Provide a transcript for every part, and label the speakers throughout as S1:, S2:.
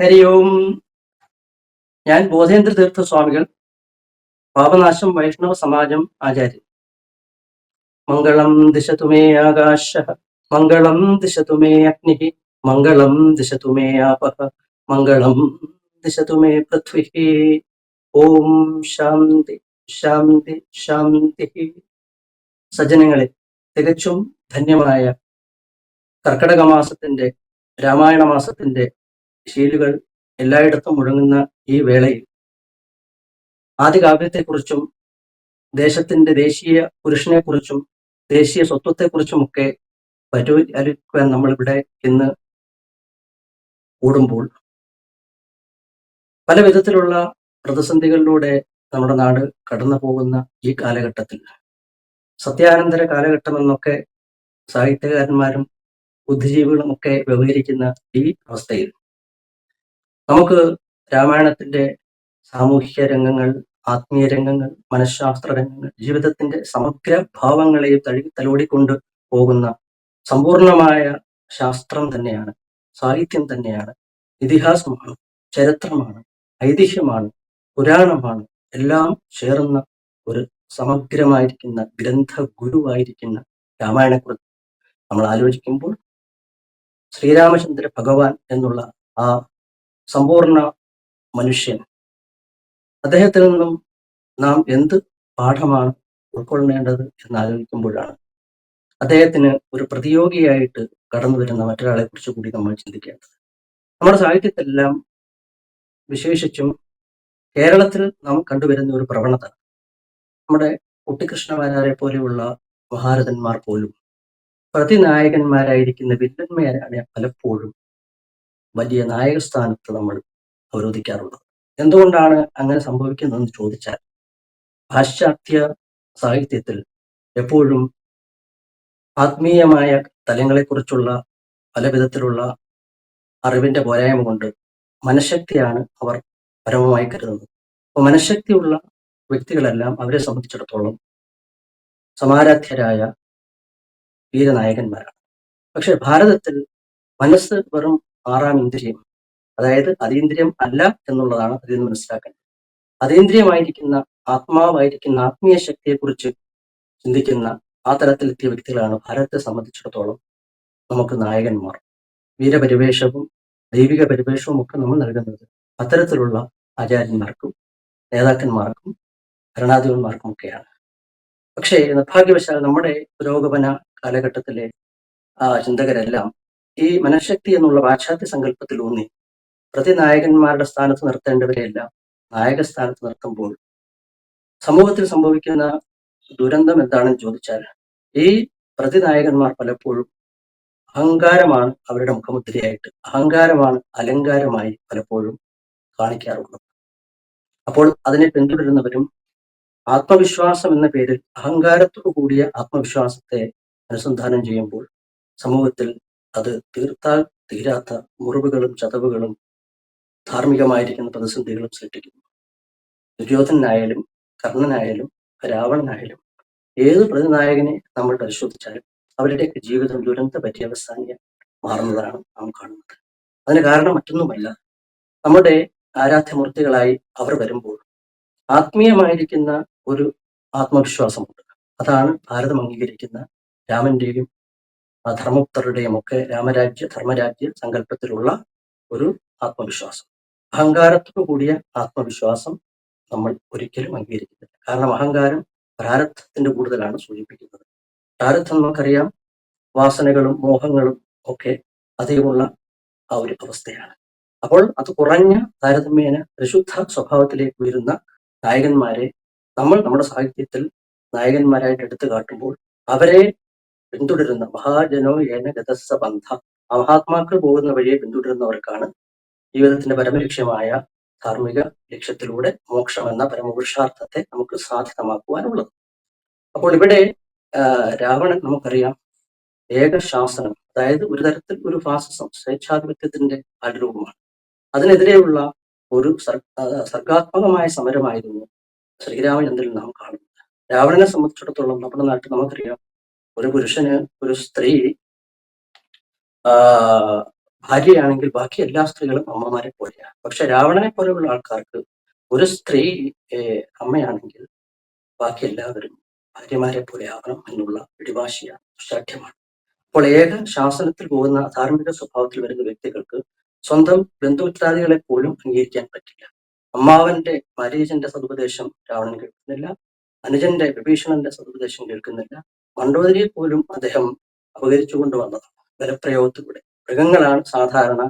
S1: ഹരി ഓം ഞാൻ ബോധേന്ദ്ര തീർത്ഥ സ്വാമികൾ പാപനാശം വൈഷ്ണവ സമാജം ആചാര്യൻ മംഗളം ദിശതുമേ ആകാശ മംഗളം ദിശതുമേ അഗ്നി മംഗളം ദിശതുമേ ആപ മംഗളം ദിശതുമേ പൃഥ്വി ഓം ശാന്തി ശാന്തി ശാന്തി സജ്ജനങ്ങളെ തികച്ചും ധന്യമായ കർക്കടക മാസത്തിന്റെ രാമായണ മാസത്തിന്റെ ശീലുകൾ എല്ലായിടത്തും മുഴങ്ങുന്ന ഈ വേളയിൽ ആദികാവ്യത്തെക്കുറിച്ചും ദേശത്തിന്റെ ദേശീയ പുരുഷനെക്കുറിച്ചും ദേശീയ സ്വത്വത്തെക്കുറിച്ചുമൊക്കെ നമ്മൾ നമ്മളിവിടെ ഇന്ന് കൂടുമ്പോൾ പല വിധത്തിലുള്ള പ്രതിസന്ധികളിലൂടെ നമ്മുടെ നാട് കടന്നു പോകുന്ന ഈ കാലഘട്ടത്തിൽ സത്യാനന്തര കാലഘട്ടം എന്നൊക്കെ സാഹിത്യകാരന്മാരും ബുദ്ധിജീവികളും ഒക്കെ വ്യവഹരിക്കുന്ന ഈ അവസ്ഥയിൽ നമുക്ക് രാമായണത്തിന്റെ സാമൂഹിക രംഗങ്ങൾ ആത്മീയ രംഗങ്ങൾ മനഃശാസ്ത്ര രംഗങ്ങൾ ജീവിതത്തിന്റെ സമഗ്ര ഭാവങ്ങളെയും തഴി തലോടിക്കൊണ്ട് പോകുന്ന സമ്പൂർണമായ ശാസ്ത്രം തന്നെയാണ് സാഹിത്യം തന്നെയാണ് ഇതിഹാസമാണ് ചരിത്രമാണ് ഐതിഹ്യമാണ് പുരാണമാണ് എല്ലാം ചേർന്ന ഒരു സമഗ്രമായിരിക്കുന്ന ഗ്രന്ഥ ഗുരുവായിരിക്കുന്ന രാമായണക്കുറിച്ച് നമ്മൾ ആലോചിക്കുമ്പോൾ ശ്രീരാമചന്ദ്ര ഭഗവാൻ എന്നുള്ള ആ സമ്പൂർണ്ണ മനുഷ്യൻ അദ്ദേഹത്തിൽ നിന്നും നാം എന്ത് പാഠമാണ് ഉൾക്കൊള്ളേണ്ടത് എന്ന് ആലോചിക്കുമ്പോഴാണ് അദ്ദേഹത്തിന് ഒരു പ്രതിയോഗിയായിട്ട് കടന്നു വരുന്ന മറ്റൊരാളെ കുറിച്ച് കൂടി നമ്മൾ ചിന്തിക്കേണ്ടത് നമ്മുടെ സാഹിത്യത്തിലെല്ലാം വിശേഷിച്ചും കേരളത്തിൽ നാം കണ്ടുവരുന്ന ഒരു പ്രവണത നമ്മുടെ കുട്ടികൃഷ്ണമാരാരെ പോലെയുള്ള മഹാരഥന്മാർ പോലും പ്രതിനായകന്മാരായിരിക്കുന്ന വില്ലന്മാരാണ് പലപ്പോഴും വലിയ നായക സ്ഥാനത്ത് നമ്മൾ അവരോധിക്കാറുള്ളത് എന്തുകൊണ്ടാണ് അങ്ങനെ സംഭവിക്കുന്നതെന്ന് ചോദിച്ചാൽ പാശ്ചാത്യ സാഹിത്യത്തിൽ എപ്പോഴും ആത്മീയമായ തലങ്ങളെക്കുറിച്ചുള്ള പല വിധത്തിലുള്ള അറിവിന്റെ പോരായ്മ കൊണ്ട് മനഃശക്തിയാണ് അവർ പരമമായി കരുതുന്നത് അപ്പോൾ മനഃശക്തിയുള്ള വ്യക്തികളെല്ലാം അവരെ സംബന്ധിച്ചിടത്തോളം സമാരാധ്യരായ വീരനായകന്മാരാണ് പക്ഷെ ഭാരതത്തിൽ മനസ്സ് വെറും ആറാം ഇന്ദ്രിയം അതായത് അതീന്ദ്രിയം അല്ല എന്നുള്ളതാണ് അതിൽ നിന്ന് മനസ്സിലാക്കേണ്ടത് അതീന്ദ്രിയമായിരിക്കുന്ന ആത്മാവായിരിക്കുന്ന ആത്മീയ ശക്തിയെക്കുറിച്ച് ചിന്തിക്കുന്ന ആ തലത്തിലെത്തിയ വ്യക്തികളാണ് ഭാരതത്തെ സംബന്ധിച്ചിടത്തോളം നമുക്ക് നായകന്മാർ വീരപരിവേഷവും ദൈവിക പരിവേഷവും ഒക്കെ നമ്മൾ നൽകുന്നത് അത്തരത്തിലുള്ള ആചാര്യന്മാർക്കും നേതാക്കന്മാർക്കും ഭരണാധിപന്മാർക്കും ഒക്കെയാണ് പക്ഷേ നിർഭാഗ്യവശാൽ നമ്മുടെ പുരോഗമന കാലഘട്ടത്തിലെ ചിന്തകരെല്ലാം ഈ മനഃശക്തി എന്നുള്ള പാശ്ചാത്യ സങ്കല്പത്തിൽ ഊന്നി നായകന്മാരുടെ സ്ഥാനത്ത് നിർത്തേണ്ടവരെയല്ല നായക സ്ഥാനത്ത് നിർത്തുമ്പോൾ സമൂഹത്തിൽ സംഭവിക്കുന്ന ദുരന്തം എന്താണെന്ന് ചോദിച്ചാൽ ഈ നായകന്മാർ പലപ്പോഴും അഹങ്കാരമാണ് അവരുടെ മുഖമുദ്രയായിട്ട് അഹങ്കാരമാണ് അലങ്കാരമായി പലപ്പോഴും കാണിക്കാറുള്ളത് അപ്പോൾ അതിനെ പിന്തുടരുന്നവരും ആത്മവിശ്വാസം എന്ന പേരിൽ അഹങ്കാരത്തോടു കൂടിയ ആത്മവിശ്വാസത്തെ അനുസന്ധാനം ചെയ്യുമ്പോൾ സമൂഹത്തിൽ അത് തീർത്താൽ തീരാത്ത മുറിവുകളും ചതവുകളും ധാർമ്മികമായിരിക്കുന്ന പ്രതിസന്ധികളും സൃഷ്ടിക്കുന്നു ദുര്യോധനായാലും കർണനായാലും രാവണനായാലും ഏത് പ്രതിനായകനെ നമ്മൾ പരിശോധിച്ചാലും അവരുടെയൊക്കെ ജീവിതം ദുരന്ത പര്യവസാനിയ മാറുന്നതാണ് നാം കാണുന്നത് അതിന് കാരണം മറ്റൊന്നുമല്ല നമ്മുടെ ആരാധ്യമൂർത്തികളായി അവർ വരുമ്പോൾ ആത്മീയമായിരിക്കുന്ന ഒരു ആത്മവിശ്വാസമുണ്ട് അതാണ് ഭാരതം അംഗീകരിക്കുന്ന രാമന്റെയും ധർമ്മപുത്രരുടെയും ഒക്കെ രാമരാജ്യ ധർമ്മരാജ്യ സങ്കല്പത്തിലുള്ള ഒരു ആത്മവിശ്വാസം അഹങ്കാരത്തോടു കൂടിയ ആത്മവിശ്വാസം നമ്മൾ ഒരിക്കലും അംഗീകരിക്കുന്നില്ല കാരണം അഹങ്കാരം പ്രാരബ്ധത്തിന്റെ കൂടുതലാണ് സൂചിപ്പിക്കുന്നത് പ്രാരബ്ധം നമുക്കറിയാം വാസനകളും മോഹങ്ങളും ഒക്കെ അതേമുള്ള ആ ഒരു അവസ്ഥയാണ് അപ്പോൾ അത് കുറഞ്ഞ താരതമ്യേന പരിശുദ്ധ സ്വഭാവത്തിലേക്ക് ഉയരുന്ന നായകന്മാരെ നമ്മൾ നമ്മുടെ സാഹിത്യത്തിൽ നായകന്മാരായിട്ട് എടുത്തു കാട്ടുമ്പോൾ അവരെ പിന്തുടരുന്ന മഹാജനോ ഏന ഗതസ്സ ബന്ധ ആ മഹാത്മാക്കൾ പോകുന്ന വഴിയെ പിന്തുടരുന്നവർക്കാണ് ജീവിതത്തിന്റെ പരമലക്ഷ്യമായ ധാർമ്മിക ലക്ഷ്യത്തിലൂടെ മോക്ഷം എന്ന പരമപുരുഷാർത്ഥത്തെ നമുക്ക് സാധ്യതമാക്കുവാനുള്ളത് അപ്പോൾ ഇവിടെ രാവണൻ നമുക്കറിയാം ഏകശാസനം അതായത് ഒരു തരത്തിൽ ഒരു ഫാസിസം സ്വേച്ഛാധിപത്യത്തിന്റെ അനുരൂപമാണ് അതിനെതിരെയുള്ള ഒരു സർഗാത്മകമായ സമരമായിരുന്നു ശ്രീരാമചന്ദ്രൻ നാം കാണുന്നത് രാവണനെ സംബന്ധിച്ചിടത്തോളം നമ്മുടെ നാട്ടിൽ നമുക്കറിയാം ഒരു പുരുഷന് ഒരു സ്ത്രീ ഭാര്യയാണെങ്കിൽ ബാക്കി എല്ലാ സ്ത്രീകളും അമ്മമാരെ പോലെയാണ് പക്ഷെ രാവണനെ പോലെയുള്ള ആൾക്കാർക്ക് ഒരു സ്ത്രീ അമ്മയാണെങ്കിൽ ബാക്കി എല്ലാവരും ഭാര്യമാരെ പോലെ ആവണം എന്നുള്ള പിടിവാശിയാണ് ദുശാഠ്യമാണ് അപ്പോൾ ഏക ശാസനത്തിൽ പോകുന്ന ധാർമ്മിക സ്വഭാവത്തിൽ വരുന്ന വ്യക്തികൾക്ക് സ്വന്തം ബന്ധുമിത്രാദികളെ പോലും അംഗീകരിക്കാൻ പറ്റില്ല അമ്മാവന്റെ മരീചന്റെ സതുപദേശം രാവണൻ കേൾക്കുന്നില്ല അനുജന്റെ വിഭീഷണന്റെ സതുപദേശം കേൾക്കുന്നില്ല മണ്ഡോദരിയെ പോലും അദ്ദേഹം അപകരിച്ചു കൊണ്ടുവന്നത് ബലപ്രയോഗത്തിലൂടെ മൃഗങ്ങളാണ് സാധാരണ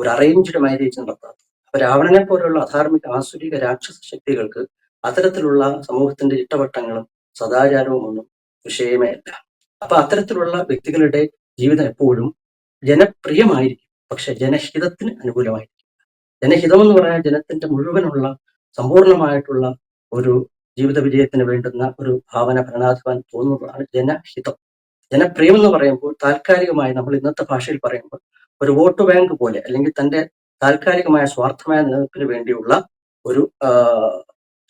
S1: ഒരു അറേഞ്ച്ഡ് മാരേജ് നടത്താത്തത് അപ്പൊ രാവണനെ പോലെയുള്ള അധാർമിക ആസുരിക രാക്ഷസ ശക്തികൾക്ക് അത്തരത്തിലുള്ള സമൂഹത്തിന്റെ ഇട്ടവട്ടങ്ങളും സദാചാരവും ഒന്നും വിഷയമേ അപ്പൊ അത്തരത്തിലുള്ള വ്യക്തികളുടെ ജീവിതം എപ്പോഴും ജനപ്രിയമായിരിക്കും പക്ഷെ ജനഹിതത്തിന് അനുകൂലമായിരിക്കും ജനഹിതം എന്ന് പറഞ്ഞാൽ ജനത്തിന്റെ മുഴുവനുള്ള സമ്പൂർണമായിട്ടുള്ള ഒരു ജീവിത വിജയത്തിന് വേണ്ടുന്ന ഒരു ഭാവന ഭരണാധിപൻ തോന്നുന്നതാണ് ജനഹിതം ജനപ്രിയം എന്ന് പറയുമ്പോൾ താൽക്കാലികമായി നമ്മൾ ഇന്നത്തെ ഭാഷയിൽ പറയുമ്പോൾ ഒരു വോട്ട് ബാങ്ക് പോലെ അല്ലെങ്കിൽ തന്റെ താൽക്കാലികമായ സ്വാർത്ഥമായ നിലനിൽപ്പിന് വേണ്ടിയുള്ള ഒരു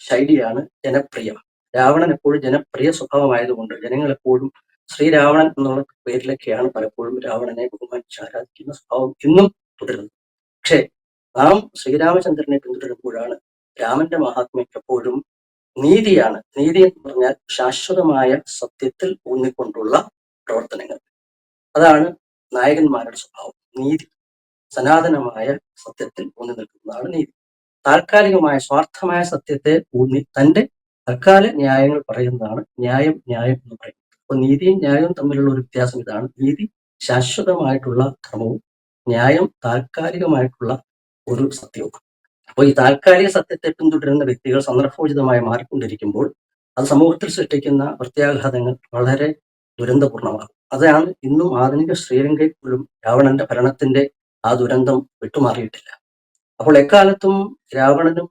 S1: ശൈലിയാണ് ജനപ്രിയം രാവണൻ എപ്പോഴും ജനപ്രിയ സ്വഭാവമായതുകൊണ്ട് ജനങ്ങൾ എപ്പോഴും ശ്രീരാവണൻ എന്നുള്ള പേരിലൊക്കെയാണ് പലപ്പോഴും രാവണനെ ബഹുമാനിച്ച് ആരാധിക്കുന്ന സ്വഭാവം ഇന്നും തുടരുന്നത് പക്ഷേ നാം ശ്രീരാമചന്ദ്രനെ പിന്തുടരുമ്പോഴാണ് രാമന്റെ മഹാത്മ്യം എപ്പോഴും നീതിയാണ് നീതി എന്ന് പറഞ്ഞാൽ ശാശ്വതമായ സത്യത്തിൽ ഊന്നിക്കൊണ്ടുള്ള പ്രവർത്തനങ്ങൾ അതാണ് നായകന്മാരുടെ സ്വഭാവം നീതി സനാതനമായ സത്യത്തിൽ ഊന്നി നിൽക്കുന്നതാണ് നീതി താൽക്കാലികമായ സ്വാർത്ഥമായ സത്യത്തെ ഊന്നി തന്റെ തൽക്കാല ന്യായങ്ങൾ പറയുന്നതാണ് ന്യായം ന്യായം എന്ന് പറയുന്നത് അപ്പൊ നീതിയും ന്യായവും തമ്മിലുള്ള ഒരു വ്യത്യാസം ഇതാണ് നീതി ശാശ്വതമായിട്ടുള്ള ക്രമവും ന്യായം താൽക്കാലികമായിട്ടുള്ള ഒരു സത്യവും അപ്പോൾ ഈ താൽക്കാലിക സത്യത്തെ പിന്തുടരുന്ന വ്യക്തികൾ സന്ദർഭോചിതമായി മാറിക്കൊണ്ടിരിക്കുമ്പോൾ അത് സമൂഹത്തിൽ സൃഷ്ടിക്കുന്ന പ്രത്യാഘാതങ്ങൾ വളരെ ദുരന്തപൂർണമാണ് അതാണ് ഇന്നും ആധുനിക ശ്രീലങ്കയിൽ പോലും രാവണന്റെ ഭരണത്തിന്റെ ആ ദുരന്തം വിട്ടുമാറിയിട്ടില്ല അപ്പോൾ എക്കാലത്തും രാവണനും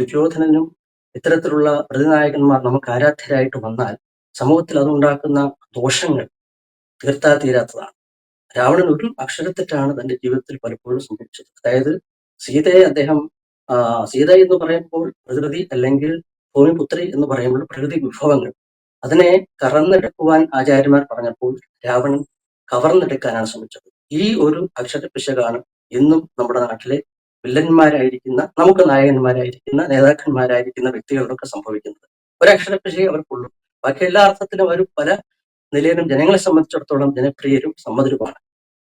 S1: ദുര്യോധനനും ഇത്തരത്തിലുള്ള പ്രതിനായകന്മാർ നമുക്ക് ആരാധ്യരായിട്ട് വന്നാൽ സമൂഹത്തിൽ അതുണ്ടാക്കുന്ന ദോഷങ്ങൾ തീർത്താ തീരാത്തതാണ് രാവണൻ ഒരു അക്ഷരത്തെറ്റാണ് തന്റെ ജീവിതത്തിൽ പലപ്പോഴും സംഭവിച്ചത് അതായത് സീതയെ അദ്ദേഹം സീത എന്ന് പറയുമ്പോൾ പ്രകൃതി അല്ലെങ്കിൽ ഭൂമിപുത്രി എന്ന് പറയുമ്പോൾ പ്രകൃതി വിഭവങ്ങൾ അതിനെ കറന്നെടുക്കുവാൻ ആചാര്യന്മാർ പറഞ്ഞപ്പോൾ രാവണൻ കവർന്നെടുക്കാനാണ് ശ്രമിച്ചത് ഈ ഒരു അക്ഷര പിശകാണ് ഇന്നും നമ്മുടെ നാട്ടിലെ വില്ലന്മാരായിരിക്കുന്ന നമുക്ക് നായകന്മാരായിരിക്കുന്ന നേതാക്കന്മാരായിരിക്കുന്ന വ്യക്തികളൊക്കെ സംഭവിക്കുന്നത് ഒരു അക്ഷര പിശകെ അവർക്കുള്ളൂ ബാക്കി എല്ലാ അർത്ഥത്തിലും അവർ പല നിലയിലും ജനങ്ങളെ സംബന്ധിച്ചിടത്തോളം ജനപ്രിയരും സമ്മതരുമാണ്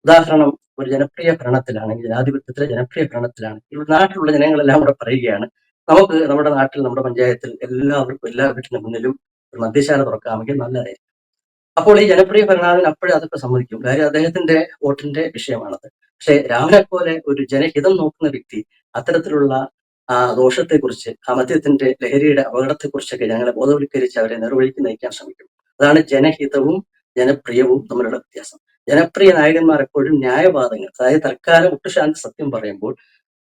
S1: ഉദാഹരണം ഒരു ജനപ്രിയ ഭരണത്തിലാണെങ്കിൽ ജനാധിപത്യത്തിലെ ജനപ്രിയ ഭരണത്തിലാണ് ഇവിടെ നാട്ടിലുള്ള ജനങ്ങളെല്ലാം കൂടെ പറയുകയാണ് നമുക്ക് നമ്മുടെ നാട്ടിൽ നമ്മുടെ പഞ്ചായത്തിൽ എല്ലാവർക്കും എല്ലാ വീട്ടിന് മുന്നിലും ഒരു മദ്യശാല തുറക്കാമെങ്കിൽ നല്ലതായിരിക്കും അപ്പോൾ ഈ ജനപ്രിയ ഭരണാവിന് അപ്പോഴും അതൊക്കെ സമ്മതിക്കും കാര്യം അദ്ദേഹത്തിന്റെ വോട്ടിന്റെ വിഷയമാണത് പക്ഷെ രാമനെ പോലെ ഒരു ജനഹിതം നോക്കുന്ന വ്യക്തി അത്തരത്തിലുള്ള ആ ദോഷത്തെക്കുറിച്ച് ആ മദ്യത്തിന്റെ ലഹരിയുടെ അപകടത്തെക്കുറിച്ചൊക്കെ ഞങ്ങളെ ബോധവൽക്കരിച്ച് അവരെ നിർവഹിക്ക് നയിക്കാൻ ശ്രമിക്കും അതാണ് ജനഹിതവും ജനപ്രിയവും തമ്മിലുള്ള വ്യത്യാസം ജനപ്രിയ നായകന്മാർ എപ്പോഴും ന്യായവാദങ്ങൾ അതായത് തൽക്കാലം ഒട്ടുശാന്തി സത്യം പറയുമ്പോൾ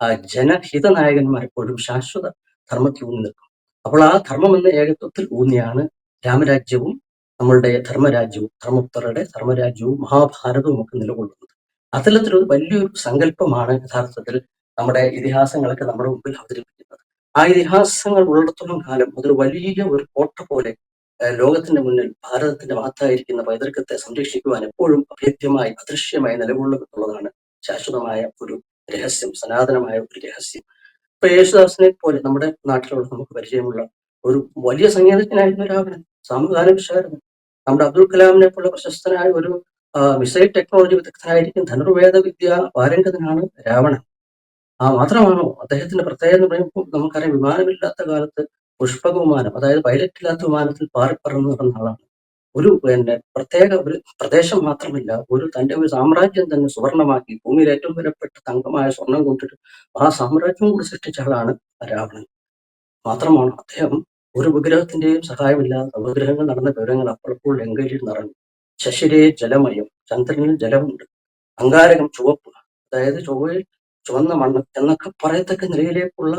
S1: ആ ജനഹിത നായകന്മാർ എപ്പോഴും ശാശ്വത ധർമ്മത്തിൽ ഊന്നി നിൽക്കും അപ്പോൾ ആ ധർമ്മം എന്ന ഏകത്വത്തിൽ ഊന്നിയാണ് രാമരാജ്യവും നമ്മളുടെ ധർമ്മരാജ്യവും ധർമ്മപുത്രരുടെ ധർമ്മരാജ്യവും മഹാഭാരതവും ഒക്കെ നിലകൊള്ളുന്നത് അത്തരത്തിലൊരു വലിയൊരു സങ്കല്പമാണ് യഥാർത്ഥത്തിൽ നമ്മുടെ ഇതിഹാസങ്ങളൊക്കെ നമ്മുടെ മുമ്പിൽ അവതരിപ്പിക്കുന്നത് ആ ഇതിഹാസങ്ങൾ ഉള്ളിടത്തോളം കാലം അതൊരു വലിയ ഒരു കോട്ട പോലെ ലോകത്തിന്റെ മുന്നിൽ ഭാരതത്തിന്റെ മഹത്തായിരിക്കുന്ന പൈതൃകത്തെ സംരക്ഷിക്കുവാൻ എപ്പോഴും അഭേദ്യമായി അദൃശ്യമായി എന്നുള്ളതാണ് ശാശ്വതമായ ഒരു രഹസ്യം സനാതനമായ ഒരു രഹസ്യം ഇപ്പൊ യേശുദാസിനെ പോലെ നമ്മുടെ നാട്ടിലുള്ള നമുക്ക് പരിചയമുള്ള ഒരു വലിയ സംഗീതജ്ഞനായിരുന്നു രാവിലെ സമകാല വിശാരദൻ നമ്മുടെ അബ്ദുൽ കലാമിനെ പോലെ പ്രശസ്തനായ ഒരു മിസൈൽ ടെക്നോളജി വിദഗ്ധനായിരിക്കും ധനുർവേദ വിദ്യ വാരംഗതനാണ് രാവണൻ ആ മാത്രമാണോ അദ്ദേഹത്തിന്റെ പ്രത്യേകത പറയുമ്പോൾ നമുക്കറിയാം വിമാനമില്ലാത്ത കാലത്ത് പുഷ്പക വിമാനം അതായത് പൈലറ്റ് ഇല്ലാത്ത വിമാനത്തിൽ പാറിപ്പറന്നു പറഞ്ഞ ആളാണ് ഒരു പിന്നെ പ്രത്യേക ഒരു പ്രദേശം മാത്രമല്ല ഒരു തന്റെ ഒരു സാമ്രാജ്യം തന്നെ സുവർണമാക്കി ഭൂമിയിൽ ഏറ്റവും വിലപ്പെട്ട തങ്കമായ സ്വർണം കൊണ്ടിട്ട് ആ സാമ്രാജ്യവും കൂടി സൃഷ്ടിച്ച ആളാണ് രാവണൻ മാത്രമാണ് അദ്ദേഹം ഒരു ഉപഗ്രഹത്തിന്റെയും സഹായമില്ലാതെ ഉപഗ്രഹങ്ങൾ നടന്ന വിവരങ്ങൾ അപ്പോഴപ്പോൾ ലങ്കയിൽ നിറഞ്ഞു ശശിരെ ജലമയം ചന്ദ്രനിൽ ജലമുണ്ട് അങ്കാരകം ചുവപ്പ് അതായത് ചൊവ്വയിൽ ചുവന്ന മണ്ണ് എന്നൊക്കെ പറയത്തക്ക നിലയിലേക്കുള്ള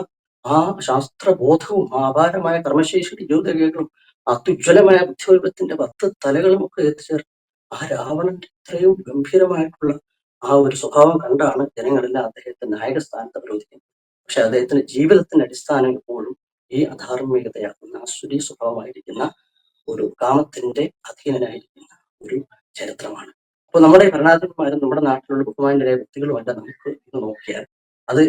S1: ആ ശാസ്ത്രബോധവും ആപാരമായ കർമ്മശേഷി കർമ്മശേഷിയുടെ ജീവിതരേഖകളും അത്യുജ്വലമായ ബുദ്ധിവൈപത്തിന്റെ പത്ത് തലകളും ഒക്കെ എത്തിച്ചേർന്ന് ആ രാവണന്റെ ഇത്രയും ഗംഭീരമായിട്ടുള്ള ആ ഒരു സ്വഭാവം കണ്ടാണ് ജനങ്ങളെല്ലാം അദ്ദേഹത്തെ നായക സ്ഥാനത്ത് വിരോധിക്കുന്നത് പക്ഷെ അദ്ദേഹത്തിന്റെ ജീവിതത്തിന്റെ അടിസ്ഥാനം എപ്പോഴും ഈ അധാർമികതയാക്കുന്ന അസുരീ സ്വഭാവമായിരിക്കുന്ന ഒരു കാമത്തിന്റെ അധീനനായിരിക്കുന്ന ഒരു ചരിത്രമാണ് അപ്പോൾ നമ്മുടെ ഭരണാധിപന്മാരും നമ്മുടെ നാട്ടിലുള്ള ബഹുമാനരായ വ്യക്തികളുമല്ല നമുക്ക് ഇത് നോക്കിയാൽ അത്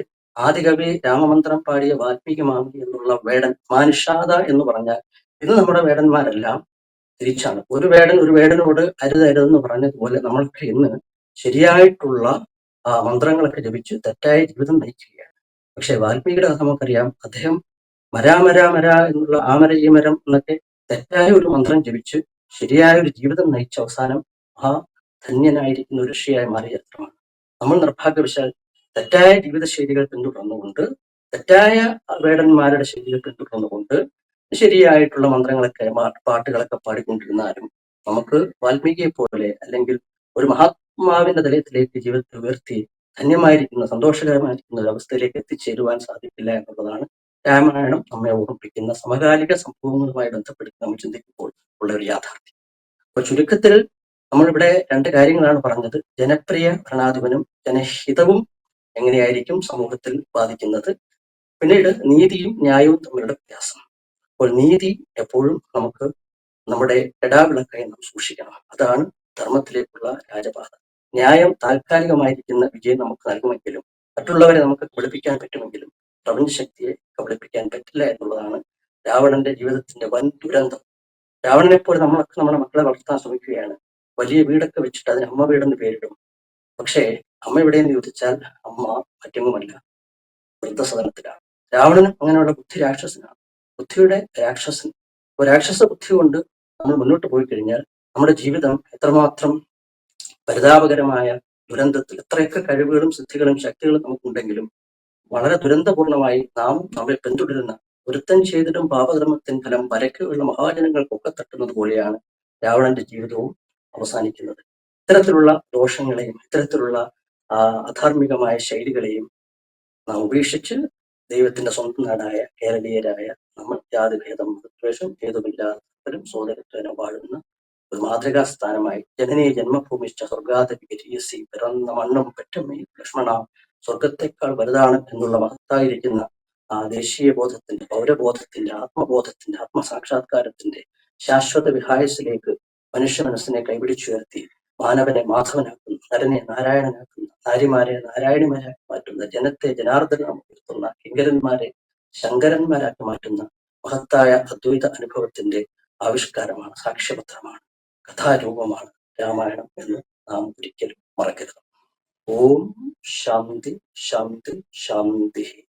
S1: ആദികവി രാമമന്ത്രം പാടിയ വാൽമീകി മാമി എന്നുള്ള വേടൻ മാനുഷാത എന്ന് പറഞ്ഞാൽ ഇന്ന് നമ്മുടെ വേടന്മാരെല്ലാം തിരിച്ചാണ് ഒരു വേടൻ ഒരു വേടനോട് അരുതരുതെന്ന് പറഞ്ഞതുപോലെ നമ്മൾക്ക് ഇന്ന് ശരിയായിട്ടുള്ള മന്ത്രങ്ങളൊക്കെ ജപിച്ച് തെറ്റായ ജീവിതം നയിക്കുകയാണ് പക്ഷെ വാൽമീകിയുടെ കഥ നമുക്കറിയാം അദ്ദേഹം മരാമര മര എന്നുള്ള ആമര ഈ മരം എന്നൊക്കെ തെറ്റായ ഒരു മന്ത്രം ജപിച്ച് ശരിയായ ഒരു ജീവിതം നയിച്ച അവസാനം മഹാധന്യനായിരിക്കുന്ന ഒരു ഋഷിയായി മാറിയ ചരിത്രമാണ് നമ്മൾ നിർഭാഗ്യവശാൽ തെറ്റായ ജീവിത ശൈലികൾ പിന്തുടർന്നുകൊണ്ട് തെറ്റായ വേടന്മാരുടെ ശൈലികൾ പിന്തുടർന്നുകൊണ്ട് ശരിയായിട്ടുള്ള മന്ത്രങ്ങളൊക്കെ പാട്ടുകളൊക്കെ പാടിക്കൊണ്ടിരുന്നാലും നമുക്ക് വാൽമീകിയെ പോലെ അല്ലെങ്കിൽ ഒരു മഹാത്മാവിന്റെ തലയത്തിലേക്ക് ജീവിതത്തെ ഉയർത്തി ധന്യമായിരിക്കുന്ന സന്തോഷകരമായിരിക്കുന്ന ഒരു അവസ്ഥയിലേക്ക് എത്തിച്ചേരുവാൻ സാധിക്കില്ല എന്നുള്ളതാണ് രാമായണം നമ്മെ ഓർമ്മിപ്പിക്കുന്ന സമകാലിക സംഭവങ്ങളുമായി ബന്ധപ്പെടുത്തി നമ്മൾ ചിന്തിക്കുമ്പോൾ ഉള്ള ഒരു യാഥാർത്ഥ്യം അപ്പൊ ചുരുക്കത്തിൽ നമ്മളിവിടെ രണ്ട് കാര്യങ്ങളാണ് പറഞ്ഞത് ജനപ്രിയ ഭരണാധിപനും ജനഹിതവും എങ്ങനെയായിരിക്കും സമൂഹത്തിൽ ബാധിക്കുന്നത് പിന്നീട് നീതിയും ന്യായവും തമ്മിലുള്ള വ്യത്യാസം അപ്പോൾ നീതി എപ്പോഴും നമുക്ക് നമ്മുടെ ഇടാവിളക്കായി നാം സൂക്ഷിക്കണം അതാണ് ധർമ്മത്തിലേക്കുള്ള രാജപാത ന്യായം താൽക്കാലികമായിരിക്കുന്ന വിജയം നമുക്ക് നൽകുമെങ്കിലും മറ്റുള്ളവരെ നമുക്ക് കബളിപ്പിക്കാൻ പറ്റുമെങ്കിലും പ്രപഞ്ചശക്തിയെ കബളിപ്പിക്കാൻ പറ്റില്ല എന്നുള്ളതാണ് രാവണന്റെ ജീവിതത്തിന്റെ വൻ ദുരന്തം രാവണനെ പോലെ നമ്മളൊക്കെ നമ്മുടെ മക്കളെ വളർത്താൻ ശ്രമിക്കുകയാണ് വലിയ വീടൊക്കെ വെച്ചിട്ട് അതിന് അമ്മ വീടെന്ന് പേരിടും പക്ഷേ അമ്മ എവിടെയെന്ന് ചോദിച്ചാൽ അമ്മ മറ്റെങ്ങുമല്ല വൃദ്ധസദനത്തിലാണ് രാവണനും അങ്ങനെയുള്ള ബുദ്ധി രാക്ഷസനാണ് ബുദ്ധിയുടെ രാക്ഷസൻ രാക്ഷസ ബുദ്ധി കൊണ്ട് നമ്മൾ മുന്നോട്ട് പോയി കഴിഞ്ഞാൽ നമ്മുടെ ജീവിതം എത്രമാത്രം പരിതാപകരമായ ദുരന്തത്തിൽ എത്രയൊക്കെ കഴിവുകളും സിദ്ധികളും ശക്തികളും നമുക്കുണ്ടെങ്കിലും വളരെ ദുരന്തപൂർണമായി നാം നമ്മളെ പിന്തുടരുന്ന ഒരുത്തൻ ചെയ്തിട്ടും പാപധർമ്മത്തിൻ ഫലം വരയ്ക്കുള്ള മഹാജനങ്ങൾക്കൊക്കെ തട്ടുന്നത് പോലെയാണ് രാവണന്റെ ജീവിതവും അവസാനിക്കുന്നത് ഇത്തരത്തിലുള്ള ദോഷങ്ങളെയും ഇത്തരത്തിലുള്ള ആ അധാർമികമായ ശൈലികളെയും നാം ഉപേക്ഷിച്ച് ദൈവത്തിന്റെ സ്വന്തം നാടായ കേരളീയരായ നമ്മൾ ഭേദം മതദ്വേഷം ഏതുമില്ലാത്തവരും സോദരത്വനും വാഴുന്ന ഒരു മാതൃകാ സ്ഥാനമായി ജനനീയ ജന്മഭൂമി സ്വർഗാത പിറന്ന മണ്ണും പെറ്റമ്മയും ലക്ഷ്മണ സ്വർഗത്തെക്കാൾ വലുതാണ് എന്നുള്ള മഹത്തായിരിക്കുന്ന ആ ദേശീയ ബോധത്തിന്റെ പൗരബോധത്തിന്റെ ആത്മബോധത്തിന്റെ ആത്മസാക്ഷാത്കാരത്തിന്റെ ശാശ്വത വിഹായസിലേക്ക് മനുഷ്യ മനസ്സിനെ കൈപിടിച്ചുയർത്തി മാനവനെ മാധവനാക്കുന്ന നരനെ നാരായണനാക്കുന്ന നാരിമാരെ നാരായണിമാരാക്കി മാറ്റുന്ന ജനത്തെ ജനാർദ്ദനാമം ഉയർത്തുന്ന കിങ്കരന്മാരെ ശങ്കരന്മാരാക്കി മാറ്റുന്ന മഹത്തായ അദ്വൈത അനുഭവത്തിന്റെ ആവിഷ്കാരമാണ് സാക്ഷ്യപത്രമാണ് കഥാരൂപമാണ് രാമായണം എന്ന് നാം ഒരിക്കലും മറക്കരുത് ഓം ശാന്തി ശാന്തി ശാന്തി